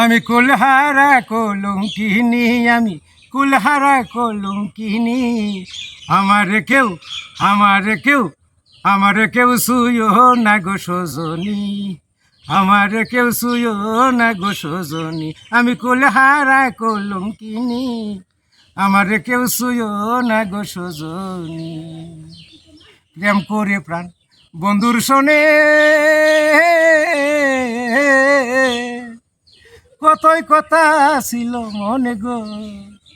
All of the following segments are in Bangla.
আমি কুলহারা কলঙ্কিনি, আমি কুলহারা কলঙ্কিনি। আমার কেউ আমার কেউ আমার কেউ শুয়ো না গো সজনী। আমার কেউ শুয়ো না গো সজনী। আমি কুলহারা কলঙ্কিনি, আমার কেউ শুয়ো না গো সজনী। প্রেম করে প্রাণ, বন্ধুর শোনে। কতই কথা ছিল মনে গো।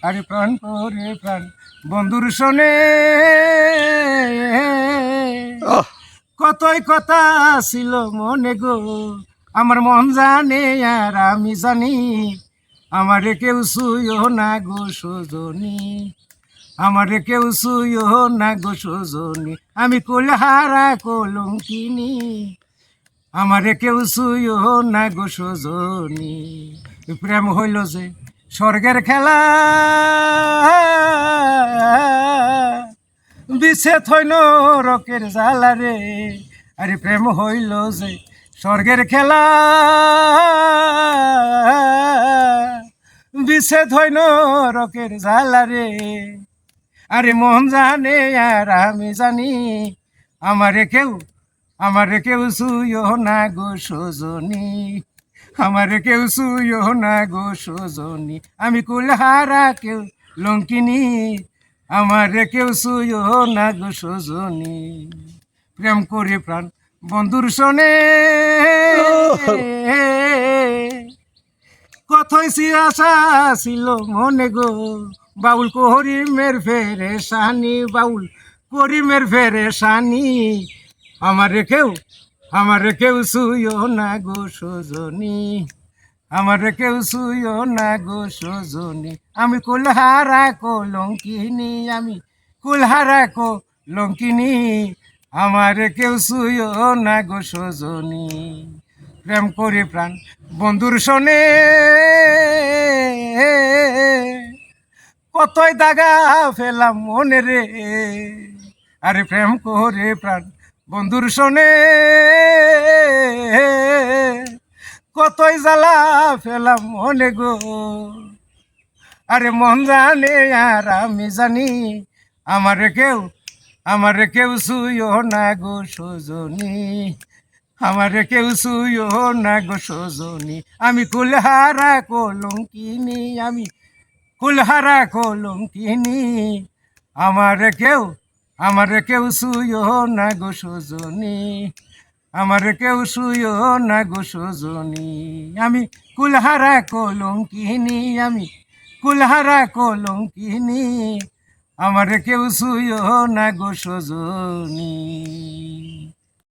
আরে প্রাণ করে প্রাণ বন্ধুর শোনে। কতই কথা ছিল মনে গো। আমার মন জানে আর আমি জানি আমারে কেউ শুয়ো না গো সজনী। আমারে কেউ শুয়ো না গো সজনী। আমি কোলহারা কলঙ্কিনি। আমারে কেউ শুয়ো না গো সজনী। প্রেম হইল যে স্বর্গের খেলা। বিছে থইল রকের জ্বালা রে। আরে প্রেম হইল যে স্বর্গের খেলা। বিছে থইল রকের জ্বালা রে। আরে মন জানে আর আমি জানি, আমারে কেউ আমারে কেউ শুয়ো না গো সজনী, আমারে কেউ শুয়ো না গো সজনী। আমি কুলহারা কেউ লঙ্কিনী, আমারে কেউ শুয়ো না গো সজনী। প্রেম করে প্রাণ বন্ধুর শোনে কথাই সি আশা ছিল মনে গো, বাউল করিমের ফেরে সানি বাউল করিমের ফেরে সানি আমারে কেউ আমারে কেউ শুয়ো না গো সজনী। আমারে কেউ শুয়ো না গো সজনী। আমি কুলহারা কলঙ্কিনি আমি কুলহারা কলঙ্কিনি আমার কেউ শুয়ো না গো সজনী। প্রেম করে প্রাণ, বন্ধুর শোনে কতই দাগা ফেলাম মনে রে। আরে প্রেম করে প্রাণ বন্ধুর শোনে, কতই জ্বালা ফেলাম মনে গো। আরে মন জানে আর আমি জানি, আমারে কেউ আমারে কেউ শুয়ো না গো সজনী। আমারে কেউ শুয়ো না গো সজনী। আমি কুলহারা কলঙ্কিনি, আমি কুলহারা কলঙ্কিনি। আমারে কেউ আমারে কেউ শুয়ো না গো সজনী, আমার কেউ শুয়ো না গো সজনী। আমি কুলহারা কলঙ্কিনি, আমি কুলহারা কলঙ্কিনি, আমার কেউ শুয়ো না গো সজনী।